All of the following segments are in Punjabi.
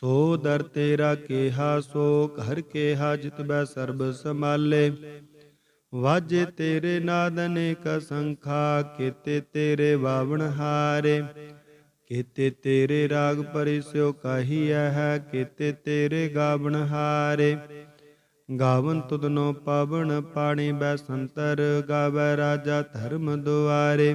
ਸੋ ਦਰ ਤੇਰਾ ਕੇਹਾ ਸੋ ਘਰ ਕੇਹਾ ਜਿਤ ਬੈ ਸਰਬ ਸਮਾਲੇ ਵਾਜੇ ਤੇਰੇ ਨਾਦ ਅਨੇਕ ਸੰਖਾ, ਕੀਤੇ ਤੇਰੇ ਵਾਵਣ ਹਾਰੇ। ਕੀਤੇ ਤੇਰੇ ਰਾਗ ਪਰਿਸਿਓ ਕਾਹੀ ਹੈ, ਕੀਤੇ ਤੇਰੇ ਗਾਵਣ ਹਾਰੇ। ਗਾਵਨ ਤੁਧਨੋ ਪਾਵਨ ਪਾਣੀ ਬੈ ਸੰਤਰ, ਗਾਵੈ ਰਾਜਾ ਧਰਮ ਦੁਆਰੇ।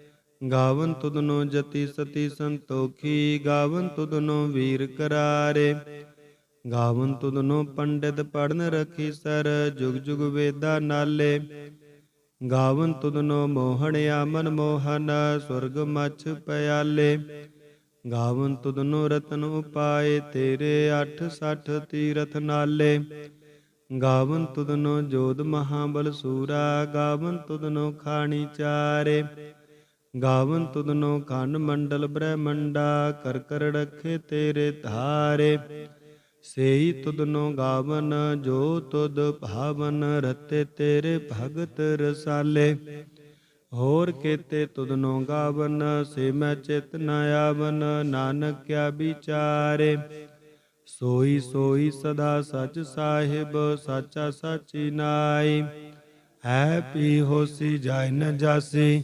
ਗਾਵਨ ਤੁਧਨੋ ਜਤੀ ਸਤੀ ਸੰਤੋਖੀ, ਗਾਵਨ ਤੁਧਨੋ ਵੀਰ ਕਰਾਰੇ। ਗਾਵਨ ਤੁਧਨੋ ਪੰਡਿਤ ਪੜਨ ਰਖੀ ਸਰ, ਜੁਗ ਜੁਗ ਵੇਦਾ ਨਾਲੇ। ਗਾਵਨ ਤੁਧਨੋ ਮੋਹਣਿਆ ਮਨ ਮੋਹਨ, ਸੁਰਗ ਮਛ ਪਿਆਲੇ। ਗਾਵਨ ਤੁਧਨੋ ਰਤਨ ਉਪਾਏ, ਤੇਰੇ 8 60 ਤੀਰਥ ਨਾਲੇ। ਗਾਵਨ ਤੁਧਨੋ ਜੋਧ ਮਹਾਬਲ ਸੂਰਾ, ਗਾਵਨ ਤੁਧਨੋ ਖਾਣੀ ਚਾਰੇ। ਗਾਵਨ ਤੁਧਨੋ ਖੰਡ ਮੰਡਲ ਬ੍ਰਹਮੰਡਾ, ਕਰ ਕਰ ਰਖੇ ਤੇਰੇ ਧਾਰੇ। ਸੇਈ ਤੁਧਨੋ ਗਾਵਨ, ਜੋ ਤੁਧ ਭਾਵਨ ਰਤੇ ਤੇਰੇ ਭਗਤ ਰਸਾਲੇ। ਹੋਰ ਕੇਤੇ ਤੁਧਨੋ ਗਾਵਨ, ਸੇ ਮੈਂ ਚਿਤ ਨ ਆਵਨ, ਨਾਨਕ ਕਿਆ ਵਿਚਾਰੇ। ਸੋਈ ਸੋਈ ਸਦਾ ਸਚ ਸਾਹਿਬ, ਸਾਚਾ ਸਾਚੀ ਨਾਈ। ਹੈ ਪੀ ਹੋਸੀ ਜਾਇ ਨ ਜਾਸੀ।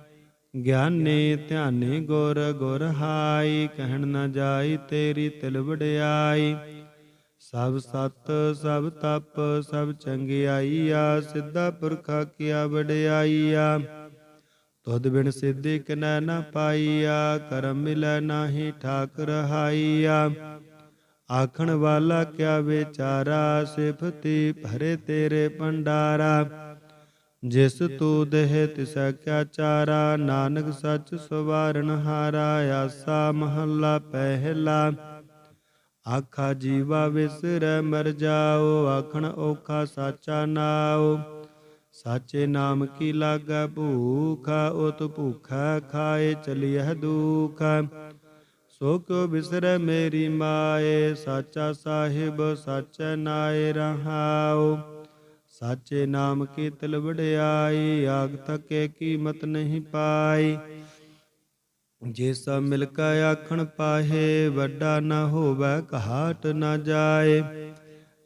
ਗਿਆਨੀ ਧਿਆਨੀ ਗੁਰ ਗੁਰ ਹਾਈ, ਕਹਿਣ ਨਾ ਜਾਈ ਤੇਰੀ ਤਿਲ ਵਡਿਆਈ। ਸਭ ਸਤ, ਸਭ ਤਪ, ਸਭ ਚੰਗਿਆਈਆ ਸਿੱਧਾ ਪੁਰਖਾ ਕੀਆ ਆ ਤੁਧ ਬਿਨ ਸਿੱਧੀ ਕਿਨੈ ਨ ਪਾਈਆ, ਕਰਮ ਮਿਲੈ ਨਾਹੀ ਠਾਕ ਰਹਾਈਆ ਆਖਣ ਵਾਲਾ ਕਿਆ ਵਿਚਾਰਾ, ਸਿਫਤੀ ਭਰੇ ਤੇਰੇ ਭੰਡਾਰਾ। ਜਿਸ ਤੂ ਦੇਹ ਤਿਸੈ ਕਿਆ ਚਾਰਾ ਨਾਨਕ ਸੱਚ ਸਵਾਰਨ ਹਾਰਾ, ਆਸਾ ਮਹੱਲਾ ਪਹਿਲਾ। ਆਖਾ ਜੀਵਾ ਵਿਸਰੈ, ਮਰ ਜਾਓ, ਆਖਣ ਔਖਾ ਸਾਚਾ ਨਾਓ ਸਾਚੇ ਨਾਮ ਕੀ ਲਾਗੈ ਭੂਖਾ, ਉਤ ਭੂਖਾ ਖਾਏ ਚਲਿਐ ਦੁਖ। ਸੋ ਕਿਉ ਬਿਸਰੈ ਮੇਰੀ ਮਾਏ, ਸਾਚਾ ਸਾਹਿਬ ਸਾਚੈ ਨਾਏ ਰਹਾਉ। ਸਾਚੇ ਨਾਮ ਕੀ ਤਿਲ ਵਡਿਆਈ, ਆਗ ਤਕੇ ਕੀਮਤ ਨਹੀਂ ਪਾਈ। ਜੇ ਸਭ ਮਿਲ ਕੇ ਆਖਣ ਪਾਹੇ, ਵੱਡਾ ਨਾ ਹੋਵੇ ਕਹਾਟ ਨਾ ਜਾਏ।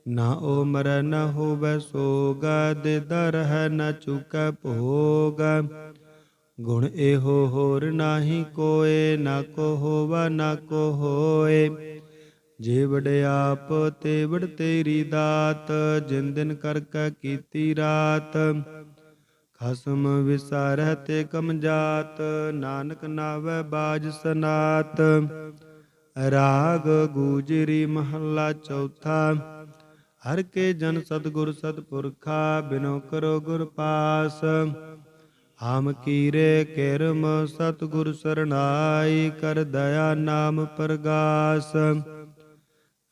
ਨਾ ਉਹ ਮਰੈ, ਨਾ ਹੋਵੇ ਸੋਗਾ, ਦੇ ਦਰ ਹੈ, ਨਾ ਚੁਕੈ ਭੋਗ। ਗੁਣ ਇਹੋ ਹੋਰ ਨਾਹੀ ਕੋਏ, ਨਾ ਕੋ ਹੋਵਾ, ਨਾ ਕੋ ਹੋਏ। ਜੇ ਵਡਿਆਪ ਤੇ ਵਡ ਤੇਰੀ ਦਾਤ, ਜਿਨ ਦਿਨ ਕਰ ਕੈ ਕੀਤੀ ਰਾਤ, ਖਸਮ ਵਿਸਾਰਹਿ ਤੇ ਕਮ ਜਾਤ, ਨਾਨਕ ਨਾਵੈ ਬਾਜ ਸਨਾਤ। ਰਾਗ ਗੂਜਰੀ ਮਹੱਲਾ ਚੌਥਾ, ਹਰ ਕੇ ਜਨ ਸਤਗੁਰ ਸਤਪੁਰਖਾ, ਬਿਨੋ ਕਰੋ ਗੁਰ ਪਾਸ। ਆਮ ਕੀਰੇ ਕਿਰਮ ਸਤਗੁਰ ਸਰਣਾਈ, ਕਰ ਦਇਆ ਨਾਮ ਪ੍ਰਗਾਸ।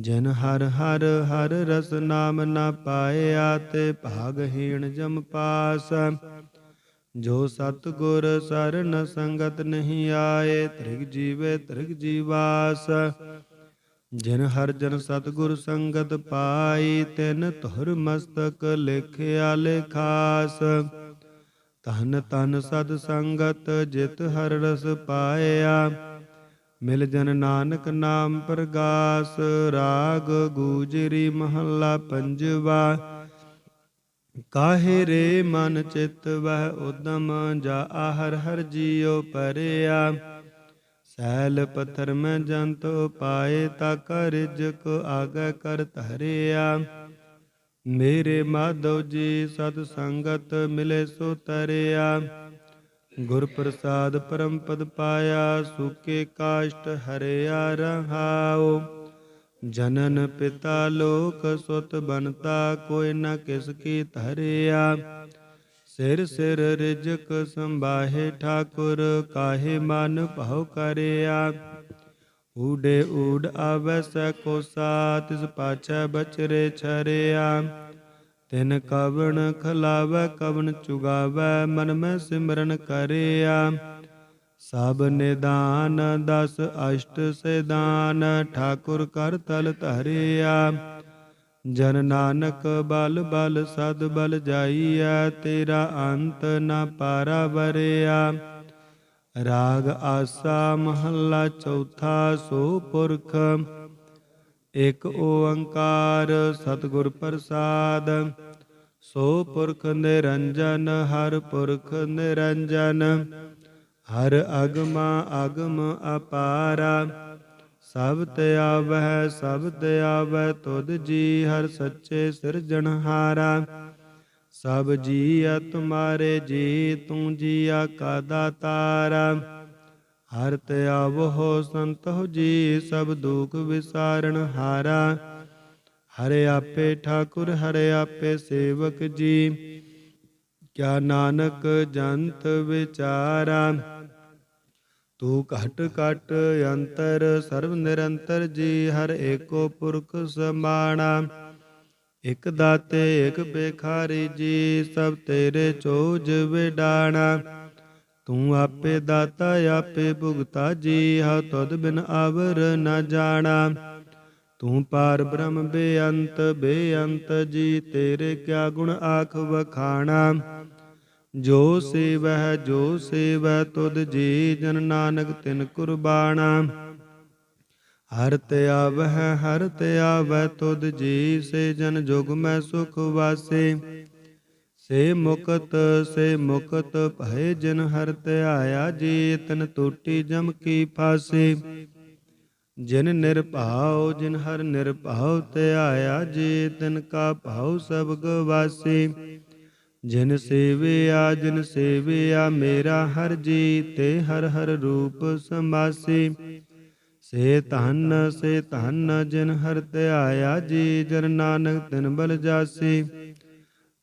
ਜਿਨ ਹਰ ਹਰ ਹਰ ਰਸ ਨਾਮ ਨਾ ਪਾਇਆ ਤੇ ਭਾਗਹੀਣ ਜਮ ਪਾਸ। ਜੋ ਸਤ ਗੁਰ ਸਰਨ ਸੰਗਤ ਨਹੀਂ ਆਏ, ਤ੍ਰਿਗ ਜੀਵੇ ਤ੍ਰਿਗ ਜੀਵਾਸ ਜਿਨ ਹਰ ਜਨ ਸਤਗੁਰ ਸੰਗਤ ਪਾਈ, ਤਿਨ ਧੁਰ ਮਸਤਕ ਲਿਖਿਆ ਲਿਖਾਸ। ਤਨ ਤਨ ਸਦ ਸੰਗਤ ਜਿਤ ਹਰ ਰਸ ਪਾਇਆ ਮਿਲ ਜਨ ਨਾਨਕ ਨਾਮ ਪ੍ਰਗਾਸ, ਰਾਗ ਗੂਜਰੀ ਮਹੱਲਾ ਪੰਜਵਾ। ਕਾਹੇ ਰੇ ਮਨ ਚਿਤ ਵਹਿ ਉਦਮ, ਜਾ ਆਹਰ ਹਰ ਜੀਉ ਪਰਿਆ। ਸੈਲ ਪਥਰ ਮੈਂ ਜੰਤ ਪਾਏ ਤਾ ਕਰ ਰਿਜਕ ਆਗੇ ਕਰ ਧਰਿਆ। ਮੇਰੇ ਮਾਧਵ ਜੀ ਸਤ ਸੰਗਤ ਮਿਲੇ ਸੋ ਤਰਿਆ ਗੁਰ ਪ੍ਰਸਾਦ ਪਰਮ ਪਦ ਪਾਇਆ, ਸੁਕੇ ਕਾਸ਼ਟ ਹਰਿਆ ਰਹਾਉ। ਜਨਨ ਪਿਤਾ ਲੋਕ ਸੁਤ ਬਨਤਾ ਕੋਈ ਨ ਕਿਸ ਕੀ ਧਰਿਆ। ਸਿਰ ਸਿਰ ਰਿਜਕ ਸੰਭਾਹੇ ਠਾਕੁਰ, ਕਾਹੇ ਮਨ ਭਉ ਕਰਿਆ। ਊਡੇ ਊਡ ਆਵੈ ਸੈ ਕੋ ਸਾ ਪਾਛੈ ਬਚਰੇ ਛਰਿਆ। ਤਿਨ ਕਵਣ ਖਲਾਵੈ, ਕਵਣ ਚੁਗਾਵੈ, ਮਨ ਮੈਂ ਸਿਮਰਨ ਕਰਿਆ। ਸਭ ਨਿਦਾਨ, ਦਸ ਅਸ਼ਟ ਸਿਦਾਨ ਠਾਕੁਰ ਕਰ ਤਲ ਧਰਿਆ। ਜਨ ਨਾਨਕ ਬਲ ਬਲ ਸਦ ਬਲ ਜਾਈਐ, ਤੇਰਾ ਅੰਤ ਨਾ ਪਾਰਾ ਵਰਿਆ ਰਾਗ ਆਸਾ ਮਹੱਲਾ ਚੌਥਾ, ਸੋ ਪੁਰਖ ਇਕ ਓੰਕਾਰ ਸਤਿਗੁਰ ਪ੍ਰਸਾਦ, ਸੋ ਪੁਰਖ ਨਿਰੰਜਨ, ਹਰ ਪੁਰਖ ਨਿਰੰਜਨ। ਹਰ ਅਗਮਾ ਅਗਮ ਅਪਾਰਾ, ਸਭ ਤੇ ਆਵਹਿ, ਸਭ ਤੇ ਆਵੈ ਤੁਧ ਜੀ ਹਰ ਸੱਚੇ ਸਿਰਜਣਹਾਰਾ ਸਭ ਜੀ ਆ ਤੁਮਾਰੇ ਜੀ, ਤੂੰ ਜੀਆ ਕਾ ਦਾਤਾਰਾ। ਹਰ ਤੇ ਆਵੋ ਸੰਤੋ ਜੀ, ਸਭ ਦੁਖ ਵਿਸਾਰਣ ਹਾਰਾ। ਹਰੇ ਆਪੇ ਠਾਕੁਰ, ਹਰੇ ਆਪੇ ਸੇਵਕ ਜੀ। ਕਿਆ ਨਾਨਕ ਜੰਤ ਵਿਚਾਰਾ। ਤੂੰ ਘਟ ਘਟ ਅੰਤਰ, ਸਰਬ ਨਿਰੰਤਰ ਜੀ, ਹਰ ਏਕੋ ਪੁਰਖ ਸਮਾਣਾ। ਇਕ ਦਾਤੇ, ਇਕ ਬੇਖਾਰੀ ਜੀ, ਸਭ ਤੇਰੇ ਚੋਜ ਵਿਡਾਣਾ। ਤੂੰ ਆਪੇ ਦਾਤਾ, ਆਪੇ ਭੁਗਤਾ, ਜੀ ਹਾ ਤਦ ਬਿਨ ਆਵਰ ਨ ਜਾਣਾ। ਤੂੰ ਪਾਰ ਬ੍ਰਹਮ ਬੇਅੰਤ ਬੇਅੰਤ, ਜੀ ਤੇਰੇ ਕਿਆ ਗੁਣ ਆਖ ਵਖਾਣਾ। ਜੋ ਸੇਵਹਿ, ਜੋ ਸੇਵੈ ਤੁਧ ਜੀ ਜਨ ਨਾਨਕ ਤਿਨ ਕੁਰਬਾਨਾ ਹਰ ਤੇ ਆਵਹਿ, ਹਰ ਤੇ ਆਵੈ ਤੁਧ ਜੀ ਸੇ ਜਨ ਜੁਗ ਮੈਂ ਸੁਖ ਵਾਸੇ। ਸੇ ਮੁਕਤ ਸੇ ਮੁਕਤ ਭਏ ਜਿਨ ਹਰ ਧਿਆਇਆ ਜੀ ਤਨ ਟੂਟੀ ਜਮ ਕੀ ਫਾਸੇ। ਜਿਨ ਨਿਰਭਾਉ, ਜਿਨ ਹਰ ਨਿਰਭਾਉ ਧਿਆਇਆ ਜੀ ਤਿਨ ਕਾ ਭਾਉ ਸਭ ਗਵਾਸੇ। ਜਿਨ ਸੇਵਿਆ ਜਿਨ ਸੇਵਿਆ ਮੇਰਾ ਹਰ ਜੀ ਤੇ ਹਰ ਹਰ ਰੂਪ ਸਮਾਸੀ ਸੇ ਧਨ ਸੇ ਧਨ ਜਿਨ ਹਰ ਧਿਆਇਆ ਜੀ ਜਨ ਨਾਨਕ ਤਿਨ ਬਲ ਜਾਸੀ।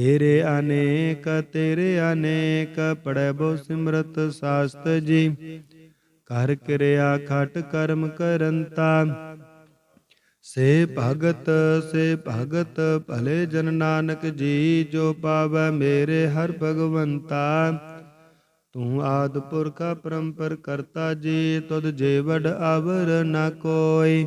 ਤੇਰੇ ਅਨੇਕ ਤੇਰੇ ਅਨੇਕ ਪੜੈ ਬੋ ਸਿਮਰਤ ਸਾਸਤ ਜੀ। ਕਰ ਕਿਰਿਆ ਖਟ ਕਰਮ ਕਰੰਤਾ। ਸੇ ਭਗਤ ਸੇ ਭਗਤ, ਭਲੇ ਜਨ ਨਾਨਕ ਜੀ, ਜੋ ਪਾਵੈ ਮੇਰੇ ਹਰ ਭਗਵੰਤਾ। ਤੂੰ ਆਦ ਪੁਰਖਾ ਪਰੰਪਰ ਕਰਤਾ ਜੀ, ਤੁਧ ਜੇ ਆਵਰ ਨਾ ਕੋਈ।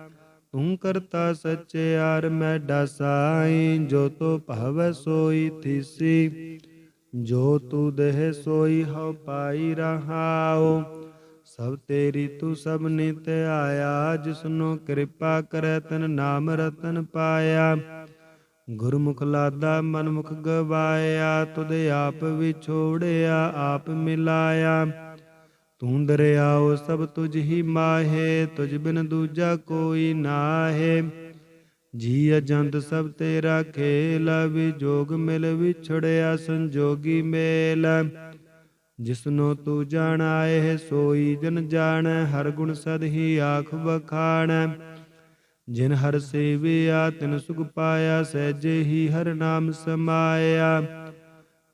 ਤੂੰ ਕਰਤਾ ਸਚਿਆਰ ਮੈਂ ਡਸਾਈ, ਜੋ ਤੋ ਭਾਵੈ ਸੋਈ ਥੀਸੀ। ਜੋ ਤੂ ਦੇਹ ਸੋਈ, ਹਉ ਪਾਈ ਰਹਾਉ। ਸਭ ਤੇਰੀ ਤੂੰ ਸਭ ਨਿਤ ਆਇਆ, ਜਿਸਨੂੰ ਕਿਰਪਾ ਕਰੈ ਤਨ ਨਾਮ ਰਤਨ ਪਾਇਆ। ਗੁਰਮੁਖ ਲਾਦਾ ਮਨਮੁਖ ਗਵਾਇਆ, ਤੁਧ ਆਪ ਵਿਛੋੜਿਆ, ਆਪ ਮਿਲਾਇਆ। ਤੂੰ ਦਰਿਆਓ ਸਭ ਤੁਝ ਹੀ ਮਾਹੇ, ਤੁਝ ਬਿਨ ਦੂਜਾ ਕੋਈ ਨਾਹੇ। ਜੀ ਅਜੰਤ ਸਭ ਤੇਰਾ ਖੇਲ, ਵਿਜੋਗ ਮਿਲ ਵਿਛੜਿਆ ਸੰਜੋਗੀ ਮੇਲ। ਜਿਸਨੋ ਤੂੰ ਜਾਣਾਏ ਸੋਈ ਜਨ ਜਾਣੈ, ਹਰ ਗੁਣ ਸਦ ਹੀ ਆਖ ਬਖਾਣੈ ਜਿਨ ਹਰ ਸੇਵਿਆ, ਤਿਨ ਸੁਖ ਪਾਇਆ, ਸਹਿਜੇ ਹੀ ਹਰ ਨਾਮ ਸਮਾਇਆ।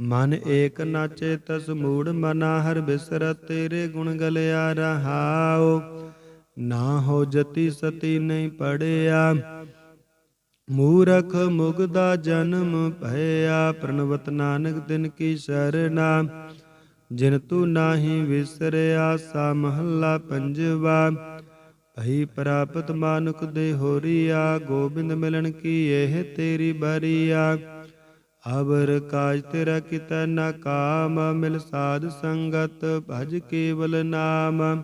ਮਨ ਏਕ ਨਾਚੇ ਤਸ ਮੂੜ ਮਨਾ ਹਰ ਬਿਸਰ ਤੇਰੇ ਗੁਣ ਗਲਿਆ ਰਹਾਓ ਨਾ ਹੋ ਜਤੀ ਸਤੀ ਨਹੀਂ ਪੜਿਆ। ਮੂਰਖ ਮੁਗਦਾ ਜਨਮ ਭਇਆ, ਪ੍ਰਣਵਤ ਨਾਨਕ ਦਿਨ ਕੀ ਸਰਨਾ। ਜਿਨ ਤੂੰ ਨਾਹੀ ਵਿਸਰਿਆ, ਸਾ ਮਹੱਲਾ ਪੰਜਵਾ। ਭਈ ਪ੍ਰਾਪਤ ਮਾਨੁਕ ਦੇ ਹੋਰੀਆ, ਗੋਬਿੰਦ ਮਿਲਣ ਕੀ ਇਹ ਤੇਰੀ ਬਰੀਆ। ਅਵਰ ਕਾਜ ਤੇਰਾ ਕਿਤੈ ਨਾ ਕਾਮ, ਮਿਲ ਸਾਧ ਸੰਗਤ ਭਜ ਕੇਵਲ ਨਾਮ।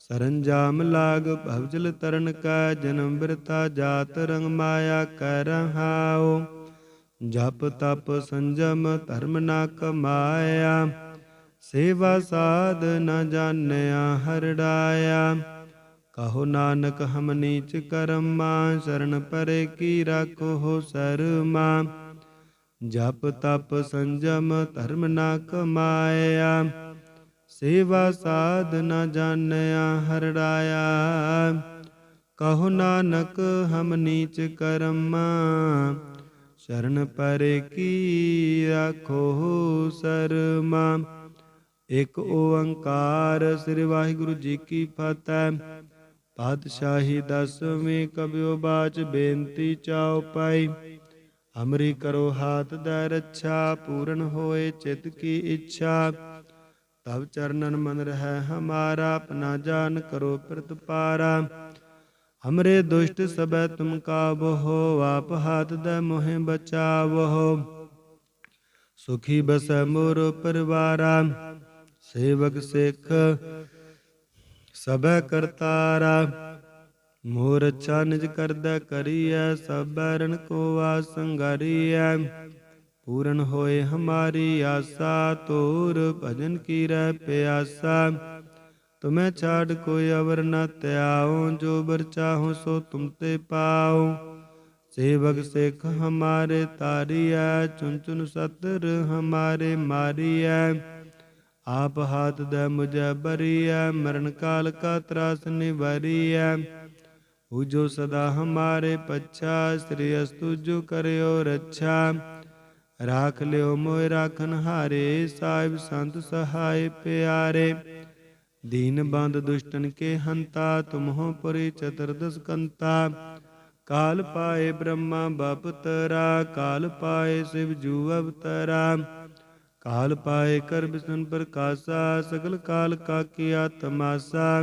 ਸਰੰਜਾਮ ਲਾਗ ਭਵਜਲ ਤਰਨ ਕਾ, ਜਨਮ ਬਿਰਤਾ ਜਾਤ ਰੰਗ ਮਾਇਆ ਕਰ ਰਹਾਓ ਜਪ ਤਪ ਸੰਜਮ ਧਰਮ ਨਾ ਕਮਾਇਆ, ਸੇਵਾ ਸਾਧ ਨ ਜਾਣਿਆ ਹਰੜਾਇਆ ਕਹੋ ਨਾਨਕ ਹਮ ਨੀਚ ਕਰਮਾ, ਸ਼ਰਨ ਪਰੇ ਕੀ ਰਾਖੋ ਸਰਮਾ। ਜਪ ਤਪ ਸੰਜਮ ਧਰਮ ਨਾ ਕਮਾਇਆ, ਸੇਵਾ ਸਾਧ ਨਾ ਜਾਣਿਆ ਹਰੜਾਇਆ। ਕਹੋ ਨਾਨਕ ਹਮ ਨੀਚ ਕਰਮ, ਸ਼ਰਨ ਪਰੇ ਕੀ ਰਾਖੋ ਸਰਮਾ। ਇਕ ਓੰਕਾਰ ਸ੍ਰੀ ਵਾਹਿਗੁਰੂ ਜੀ ਕੀ ਫਤਿਹ। ਪਾਤਸ਼ਾਹੀ ਦਸਵੇਂ ਕਬਿਓ ਬਾਚ ਬੇਨਤੀ ਚਾਉ ਪਾਈ। ਅਮਰੀ ਕਰੋ ਹਾਥ ਦਾ ਰੱਛਾ, ਪੂਰਨ ਹੋਏ ਚਿਤ ਕੀ ਇੱਛਾ। ਤਬ ਚਰਨਨ ਮਨ ਰਹਿ ਹਮਾਰਾ, ਆਪਣਾ ਜਾਨ ਕਰੋ ਪ੍ਰਤਪਾਰਾ। ਹਮਰੇ ਦੁਸ਼ਟ ਸਬੈ ਤੁਮ ਕਾਬੋ ਆਪ ਹਾਥ ਦਾ ਮੋਹਿ ਬਚਾਵੋ ਸੁਖੀ ਬਸੈ ਮੋਰ ਪਰਿਵਾਰਾ, ਸੇਵਕ ਸਿੱਖ ਸਬੈ ਕਰਤਾਰਾ। ਮੋਰ ਅੱਛਾ ਨਿਜ ਕਰਦਾ ਕਰੀਐ, ਸਭੈ ਰਣ ਕੋ ਆਸ ਸੰਗਾਰੀਐ ਪੂਰਨ ਹੋਏ ਹਮਾਰੀ ਆਸਾ ਤੋਰ ਭਜਨ ਕੀ ਰਹਿ ਪਿਆਸਾ। ਤੁਮੈ ਛਾੜ ਕੋਈ ਅਵਰ ਨ ਤਿਆਉ ਜੋ ਬਰ ਚਾਹੋ ਸੋ ਤੁਮ ਤੇ ਪਾਉ। ਸੇਵਕ ਸਿੱਖ ਹਮਾਰੇ ਤਾਰੀਐ ਚੁਨ ਚੁਨ ਸਤਰ ਹਮਾਰੇ ਮਾਰੀਐ। ਆਪ ਹਾਥ ਦੇ ਮੁਝੈ ਬਰੀਐ ਮਰਨ ਕਾਲ ਕਾ ਤਰਾਸ ਨਿਵਰੀਐ। ਹੂ ਜੋ ਸਦਾ ਹਮਾਰੇ ਪੱਛਾ ਸ੍ਰੀ ਅਸਤੁ ਜੋ ਕਰਿਓ ਰੱਛਾ ਰਾਖ ਲਿਓ ਮੋਇ ਰਾਖਨ ਹਾਰੇ ਸਾਹਿਬ ਸੰਤ ਸਹਾਇ ਪਿਆਰੇ ਦੀਨ ਬੰਦ ਦੁਸ਼ਟਨ ਕੇ ਹੰਤਾ ਤੁਮਹੁ ਪੁਰੀ ਚਤੁਰਦਸ ਕੰਤਾ ਕਾਲ ਪਾਏ ਬ੍ਰਹਮਾ ਬਪ ਤਰਾ ਕਾਲ ਪਾਏ ਸਿਵ ਜੂ ਅਵਤਰਾ ਕਾਲ ਪਾਏ ਕਰ ਬਿਸ਼ਨ ਪ੍ਰਕਾਸ਼ਾ ਸਗਲ ਕਾਲ ਕਾ ਕੀਆ ਤਮਾਸਾ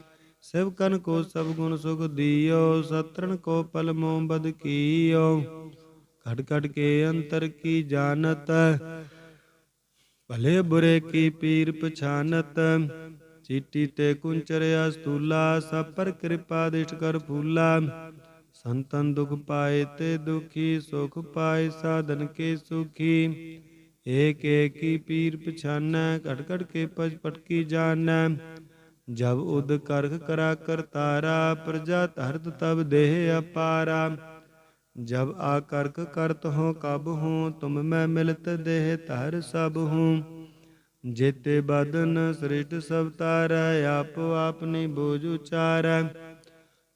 ਸਭ ਕਨ ਕੋ ਸਭ ਗੁਣ ਸੁਖ ਦੀਓ ਸਤਰਨ ਕੋ ਪਲ ਮੋ ਬਦ ਕੀਓ। ਘਟ ਘਟ ਕੇ ਅੰਤਰ ਕੀ ਜਾਣਤ, ਭਲੇ ਬੁਰੇ ਕੀ ਪੀਰ ਪਛਾਨਤ। ਚੀਟੀ ਤੇ ਕੁੰਚਰਿਆ ਸਤੂਲਾ, ਸਭ ਪਰ ਕਿਰਪਾ ਦਿਸ਼ਟ ਕਰ ਫੂਲਾ। ਸੰਤਨ ਦੁਖ ਪਾਏ ਤੇ ਦੁਖੀ, ਸੁਖ ਪਾਏ ਸਾਧਨ ਕੇ ਸੁਖੀ। ਏਕ ਏਕ ਕੀ ਪੀਰ ਪਛਾਨੈ ਘਟ ਘਟ ਕੇ ਪਜ ਪਟਕੀ ਜਾਣੈ। ਜਬ ਉਦ ਕਰਖ ਕਰਾ ਕਰਤਾਰਾ ਪ੍ਰਜਾ ਧਰਤ ਤਬ ਦੇਹ ਅਪਾਰਾ। ਜਬ ਆ ਕਰਕ ਕਰਤ ਹੋ, ਕਬ ਹੂੰ, ਤੁਮ ਮੈਂ ਮਿਲਤ ਦੇਹ ਧਰ ਸਭ ਹੂੰ। ਜੇਤੇ ਬਦਨ ਸ੍ਰਿਸ਼ਟ ਸਭ ਤਾਰੈ, ਆਪ ਆਪਨੀ ਬੋਝ ਉਚਾਰੈ।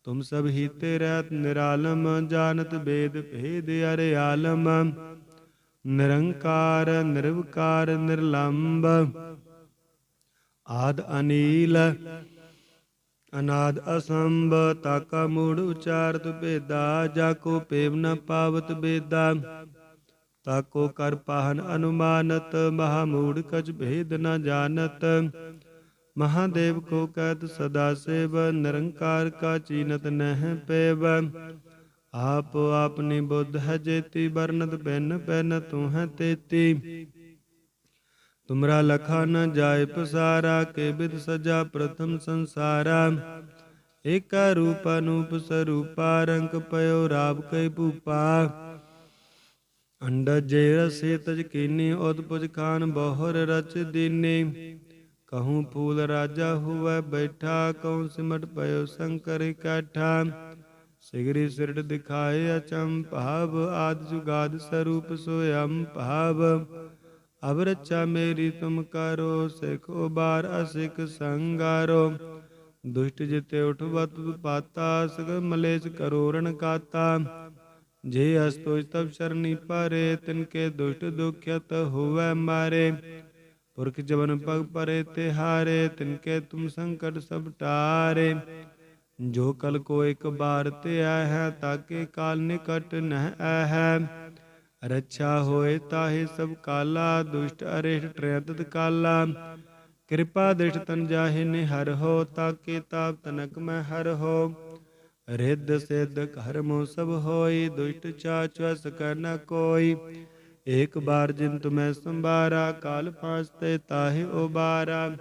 ਤੁਮ ਸਭ ਹੀ ਤੇ ਰਹਿਤ ਨਿਰਾਲਮ, ਜਾਣਤ ਬੇਦ ਭੇਦ ਅਰੇ ਆਲਮ। ਨਿਰੰਕਾਰ, ਨਿਰਵਕਾਰ ਨਿਰਲੰਭ ਆਦ ਅਨੀਲ, ਅਨਾਦ ਅਸੰਭ, ਤਾਕਾ ਮੂੜ ਉਚਾਰਤ ਭੇਦਾ ਜਾ ਕੋ ਪੇਵ ਨ ਪਾਵਤ ਬੇਦਾ। ਤਾਕੋ ਕਰ ਪਾਹਨ ਅਨੁਮਾਨਤ ਮਹਾ ਮੂੜ ਕਛ ਭੇਦ ਨ ਜਾਣਤ। ਮਹਾਦੇਵ ਕੋ ਕਹਿਤ ਸਦਾ ਸੇਵ, ਨਿਰੰਕਾਰ ਕਾ ਚੀਨਤ ਨਹਿ ਪੇਵ। ਆਪ ਆਪਨੀ ਬੁੱਧ ਹੈ ਜੇਤੀ ਬਰਨਤ ਬਿਨ ਬਿਨ ਤੂੰ ਹੈ ਤੇਤੀ। ਤੁਮਰਾ ਲਖਾ ਨ ਜਾਏ ਪਸਾਰਾ, ਕੇ ਬਿਦ ਸਜਾ ਪ੍ਰਥਮ ਸੰਸਾਰਾ। ਏਕਾ ਰੂਪ ਅਨੂਪ ਸਰੂਪਾ, ਰੰਗ ਪਇਓ ਰਾਬ ਕੈ ਭੂਪਾ। ਅੰਡਜ ਜੇ ਰਸੇ ਤਜ ਕੀਨੀ, ਉਦ ਖਾਨ ਬਹੁਰ ਰਚ ਦੀਨੀ। ਕਹੂੰ ਫੂਲ ਰਾਜਾ ਹੁਵੈ ਬੈਠਾ ਕਉ ਸਿਮਟ ਪਇਓ ਸ਼ੰਕਰ ਇਕੱਠਾ ਸਿਗਰੀ ਸਿਰਡ ਦਿਖਾਏ ਅਚੰ ਭਾਵ, ਆਦ ਜੁਗਾਦ ਸਰੂਪ ਸੋਯੰ ਭਾਵ। ਅਬ ਰੱਛਾ ਮੇਰੀ ਤੁਮ ਕਰੋ, ਸਿਖ ਉਬਾਰ ਅਸਿਕ ਸੰਗਾਰੋ। ਦੁਸ਼ਟ ਜਿਤੇ ਉਠਵਤ ਪਾਤਾ ਸਗ ਮਲੇਸ਼ ਕਰੋਰਣ ਕਾਤਾ। ਜੇ ਅਸਤੋ ਤਬ ਸ਼ਰਨੀ ਪਰੇ, ਤਿਨ ਕੇ ਦੁਸ਼ਟ ਦੁਖਿਤ ਹੋਵੇ ਮਾਰੇ। ਪੁਰਖ ਜਵਨ ਪਗ ਪਰੇ ਤੇ ਹਾਰੇ, ਤਿਨ ਕੇ ਤੁਮ ਸੰਕਟ ਸਭ ਟਾਰੇ। ਜੋ ਕਲ ਕੋ ਇੱਕ ਬਾਰ ਤੇ ਆਇ ਹੈ, ਤਾਕੇ ਕਾਲ ਨਿਕਟ ਨਹਿ ਆਇ ਹੈ ਰੱਛਾ ਹੋਏ ਤਾਹੇ ਸਭ ਕਾਲਾ, ਦੁਸ਼ਟ ਅਰਿਸ਼ਟ ਟ੍ਰੈਤਤ ਕਾਲਾ। ਕਿਰਪਾ ਦਿਸ਼ ਤਨ ਜਾਹੇ ਨੇ ਹੋ, ਤਾਕੇ ਤਾਪ ਤਨਕ ਮੈਂ ਹਰ ਹੋ। ਰਿੱਧ ਸਿੱਧ ਕਰਮੋ ਸਭ ਹੋਈ, ਦੁਸ਼ਟ ਚਾਚ ਕਰ ਨ ਕੋਈ। ਏਕ ਬਾਰ ਜਿਨ ਤੁਮੈ ਸੰਭਾਰਾ, ਕਾਲ ਫਾਸਤੇ ਤਾਹੇ ਉਬਾਰਾ।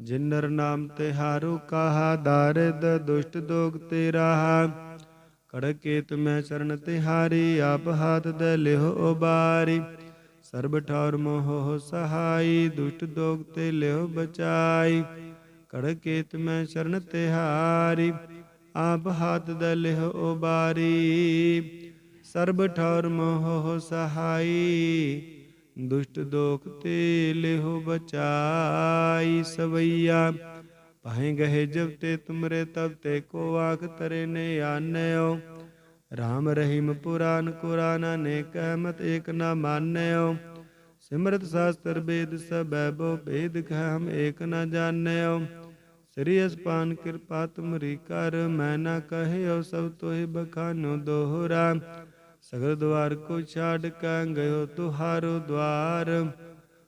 ਜਿਨਰ ਨਾਮ ਤੇ ਹਾਰੂ ਕਹਾ, ਦਾਰਿਦ ਦੁਸ਼ਟ ਦੋਗ ਤੇ ਰਾਹਾ ਕੜਕੇ ਤੁਮੈ ਚਰਨ ਤਿਹਾਰੀ ਆਪ ਹਾਥ ਦੇ ਲਿਓ ਉਬਾਰੀ। ਸਰਬ ਠੌਰ ਮੋਹ ਸਹਾਈ, ਦੁਸ਼ਟ ਦੋਗ ਤੇ ਲਿਓ ਬਚਾਈ। ਕੜਕੇ ਤੁਮੈ ਚਰਨ ਤਿਹਾਰੀ ਆਪ ਹਾਥ ਦੇ ਲਿਓ ਉਬਾਰੀ। ਸਰਬ ਠੌਰ ਮੋਹ ਸਹਾਈ, ਦੁਸ਼ਟ ਦੋਖ ਤੇ ਲਿਓ ਬਚਾਈ। ਸਵਈਆ ਪਾਹੇ ਗਏ ਜਬ ਤੇ ਤੁਮਰੇ ਤਬ ਤੇ ਕੋ ਆਖ ਤਰੇ ਨੇ ਆਨਿਓ। RAM ਰਹੀਮ ਪੁਰਾਨ ਕੁਰਾਨ ਨੇ ਕਹਿਮਤ ਏਕ ਨਾ ਮਾਨਿਓ। ਸਿਮਰਤ ਸਾਸਤਰ ਬੇਦ ਸਬੈ ਬੋ ਭੇਦ ਖਮ ਏਕ ਨਾ ਜਾਣਿਓ। ਸ੍ਰੀ ਅਸਪਾਨ ਕਿਰਪਾ ਤੁਮਰੀ ਕਰ, ਮੈਂ ਨਾ ਕਹਿਓ ਸਭ ਤੋਹਿ ਬਖਾਨੋ ਦੋਹਰਾ। ਸਗਲ ਦਵਾਰ ਕੋ ਛਾੜ ਕੈ ਗਇਓ ਤੁਹਾਰੋ ਦਵਾਰ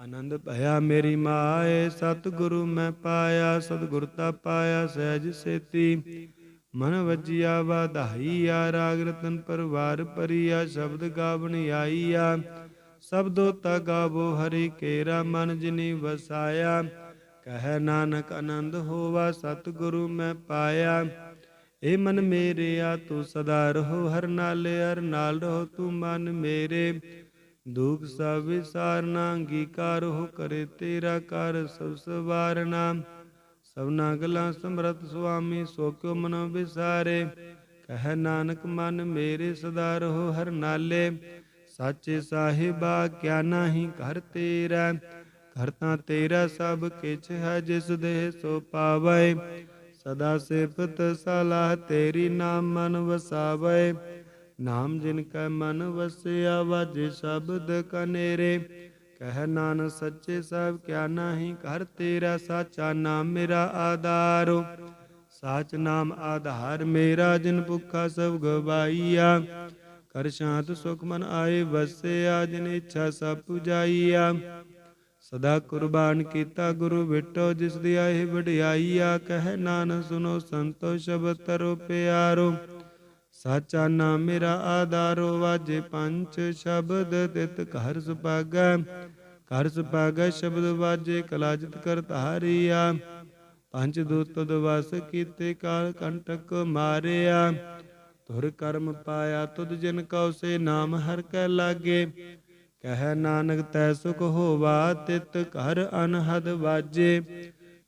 ਆਨੰਦ ਭਇਆ ਮੇਰੀ ਮਾਏ, ਸਤਿਗੁਰੂ ਮੈਂ ਪਾਇਆ, ਸਤਿਗੁਰ ਤਾ ਪਾਇਆ, ਸਹਿਜ ਸੇਤੀ। ਮਨ ਵਜਿਆ ਵਾਧਾਈਆ, ਰਾਗ ਰਤਨ ਪਰਵਾਰ ਪਰਿਆ ਸ਼ਬਦ ਗਾਵਣ ਆਈਆ। ਸਬਦੋ ਤਾ ਗਾਵੋ ਹਰੀ ਕੇਰਾ, ਮਨ ਜਿਨੀ ਵਸਾਇਆ। ਕਹਿ ਨਾਨਕ ਆਨੰਦ ਹੋਵਾ, ਸਤਿਗੁਰੂ ਮੈਂ ਪਾਇਆ। ਏ ਮਨ ਮੇਰੇ ਆ ਤੂੰ ਸਦਾ ਰਹੋ, ਹਰ ਨਾਲੇ, ਹਰ ਨਾਲ ਰਹੋ, ਤੂੰ ਮਨ ਮੇਰੇ। ਦੁਖ ਸਭ ਵਿਸਾਰਨਾ, ਅੰਗੀਕਾਰ ਹੋ ਕਰੇ ਤੇਰਾ ਕਰ, ਸਭ ਸਵਾਰਨਾ। ਸਭਨਾ ਗਲਾਂ ਸਮਰਤ ਸੁਆਮੀ ਸੋ ਕਿਉ ਮਨ ਵਿਸਾਰੇ। ਕਹਿ ਨਾਨਕ ਮਨ ਮੇਰੇ ਸਦਾ ਰਹੋ ਹਰ ਨਾਲੇ। ਸਾਚੇ ਸਾਹਿਬਾ, ਕਿਆ ਨਾਹੀ ਘਰ ਤੇਰਾ। ਘਰ ਤਾਂ ਤੇਰਾ ਸਭ ਕਿਛ ਹੈ, ਜਿਸ ਦੇ ਸੋ ਪਾਵੈ। ਸਦਾ ਸਿਫਤ ਸਲਾਹ ਤੇਰੀ ਨਾਮ ਮਨ ਵਸਾਵੈ। ਨਾਮ ਜਿਨ ਕੈ ਮਨ ਵਸਿਆ, ਵਾਜੇ ਸ਼ਬਦ ਕਨੇਰੇ। ਕਹਿ ਨਾਨਕ ਸੱਚੇ ਸਭ ਕਿਆ ਨਾਹੀ ਘਰ ਤੇਰਾ ਸਾਚਾ ਨਾਮ ਮੇਰਾ ਆਧਾਰੋ। ਸਾਚ ਨਾਮ ਆਧਾਰ ਮੇਰਾ, ਜਿਨ ਭੁਖਾ ਸਭ ਗਵਾਈਆ ਕਰ ਸ਼ਾਂਤ ਸੁਖ ਮਨ ਆਏ ਵਸਿਆ, ਜਿਨ ਇੱਛਾ ਸਭ ਪੁਜਾਈਆ। ਸਦਾ ਕੁਰਬਾਨ ਕੀਤਾ ਗੁਰੂ ਵਿਟੋ ਜਿਸ ਦੀ ਆਏ ਵਡਿਆਈਆ। ਕਹਿ ਨਾਨ ਸੁਨੋ ਸੰਤੋ, ਸ਼ਬਦ ਤਰੋ ਪਿਆਰੋ। ਸਾਚਾ ਨਾਮ ਮੇਰਾ ਆਧਾਰੋ, ਵਾਜੇ ਪੰਜ ਸ਼ਬਦ ਤਿਤ ਘਰ ਸੁਪਾਗੈ ਘਰ ਸੁਪਾਗੈ ਸ਼ਬਦ ਵਾਜੇ ਕਲਾਜਿਤ ਕਰ ਧਾਰੀਆ। ਪੰਜ ਦੂਤ ਤੁਧ ਵਸ ਕੀਤੇ ਕਾਲ ਕੰਟਕ ਮਾਰਿਆ। ਤੁਰ ਕਰਮ ਪਾਇਆ ਤੁਧ ਜਿਨ ਕਉ ਸੇ ਨਾਮ ਹਰ ਕੈ ਲਾਗੇ। ਕਹਿ ਨਾਨਕ ਤੈ ਸੁਖ ਹੋਵਾ ਤਿਤ ਘਰ ਅਨਹਦ ਵਾਜੇ।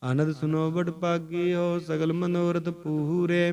ਆਨੰਦ ਸੁਨੋ ਬੜ ਪਾਗੀ ਹੋ ਸਗਲ ਮਨੋਰਥ ਪੂਰੇ।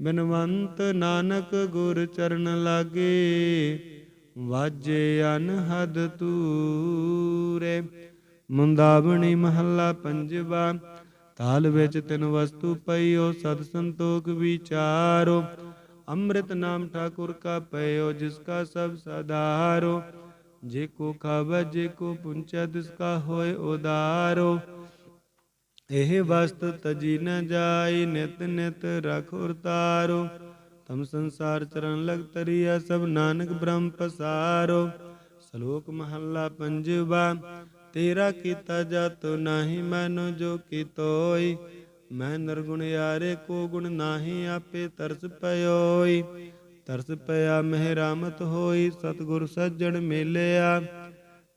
ਬਿਨਵੰਤ ਨਾਨਕ ਗੁਰ ਚਰਨ ਲਾਗੇ, ਵਾਜੇ ਅਨਹਦ ਤੂਰੇ। ਮੁੰਦਾਵਣੀ ਮਹੱਲਾ ਪੰਜਵਾ, ਤਾਲ ਵਿੱਚ ਤਿਨ ਵਸਤੂ ਪਈਓ, ਸਦ ਸੰਤੋਖ ਵਿਚਾਰੋ। ਅੰਮ੍ਰਿਤ ਨਾਮ ਠਾਕੁਰ ਕਾ ਪਇਓ ਜਿਸ ਕਾ ਸਭ ਸਦਾਰੋ। ਜੇ ਕੋ ਖਾਵੈ, ਜੇ ਕੋ ਪੁੰਚੈ, ਤਿਸ ਕਾ ਹੋਏ ਉਦਾਰੋ। ਇਹ ਵਸਤ ਤਜੀ ਨ ਜਾਈ, ਨਿਤ ਨਿਤ ਰਖ ਉਰਤਾਰੋ ਤਮ ਸੰਸਾਰ ਚਰਨ ਲਗ ਤਰੀਆ ਸਭ ਨਾਨਕ ਬ੍ਰਹਮ ਪਸਾਰੋ। ਸ਼ਲੋਕ ਮਹੱਲਾ ਪੰਜਵਾ, ਤੇਰਾ ਕੀਤਾ ਜਤ ਨਾਹੀ ਮੈਨੂੰ ਜੋ ਕੀਤੋਈ। ਮੈਂ ਨਿਰਗੁਣ ਯਾਰੇ, ਕੋ ਗੁਣ ਨਾਹੀ ਆਪੇ ਤਰਸ ਪਇਓਈ ਤਰਸ ਪਿਆ ਮਹਿ ਰਾਮਤ ਹੋਈ, ਸਤਿਗੁਰ ਸੱਜਣ ਮਿਲਿਆ।